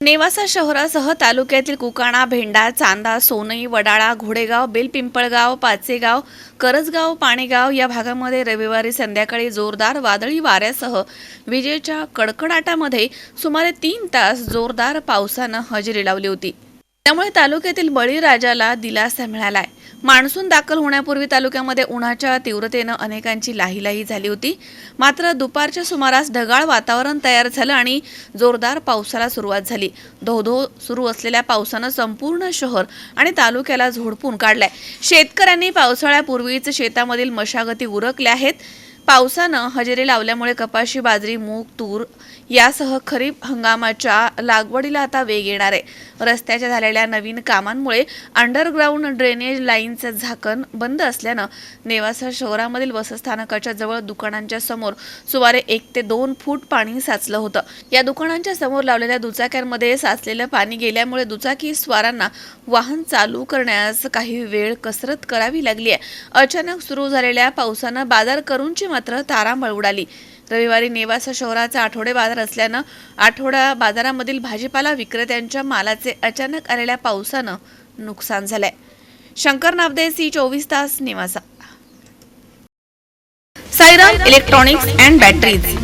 नेवासा शहरासह तालुक्यातील कुकाणा भेंडा चांदा सोनई वडाळा घोडेगाव बेलपिंपळगाव पाचेगाव करजगाव पाणेगाव या भागामध्ये रविवारी संध्याकाळी जोरदार वादळी वाऱ्यासह विजेच्या कडकडाटामध्ये सुमारे तीन तास जोरदार पावसानं हजेरी लावली होती. त्यामुळे तालुक्यातील बळीराजाला दिलासा मिळालाय. मान्सून दाखल होण्यापूर्वी तालुक्यामध्ये उन्हाच्या तीव्रतेनं अनेकांची लाहीलाही झाली होती. मात्र दुपारच्या सुमारास ढगाळ वातावरण तयार झालं आणि जोरदार पावसाला सुरुवात झाली. धोधो सुरू असलेल्या पावसानं संपूर्ण शहर आणि तालुक्याला झोडपून काढलाय. शेतकऱ्यांनी पावसाळ्यापूर्वीच शेतामधील मशागती उरकल्या आहेत. पावसानं हजेरी लावल्यामुळे कपाशी बाजरी मूग तूर यासह खरीप हंगामाच्या लागवडीला आता वेग येणार आहे. रस्त्याच्या झालेल्या नवीन कामांमुळे अंडरग्राऊंड ड्रेनेज लाईनचं झाकण बंद असल्यानं नेवासा शहरामधील बसस्थानकाच्या जवळ दुकानांच्या समोर सुमारे एक ते दोन फूट पाणी साचलं होतं. या दुकानांच्या समोर लावलेल्या दुचाक्यांमध्ये साचलेलं पाणी गेल्यामुळे दुचाकी स्वारांना वाहन चालू करण्यास काही वेळ कसरत करावी लागली आहे. अचानक सुरू झालेल्या पावसानं बाजार करूनची मात्र तारांबळ उडाली. रविवारी नेवासा शहराचा आठवडे बाजार असल्यानं आठवडा बाजारामधील भाजीपाला विक्रेत्यांच्या मालाचे अचानक आलेल्या पावसानं नुकसान झालंय. शंकर नावदे सी चोवीस तास Newasa. Sairam electronics and batteries.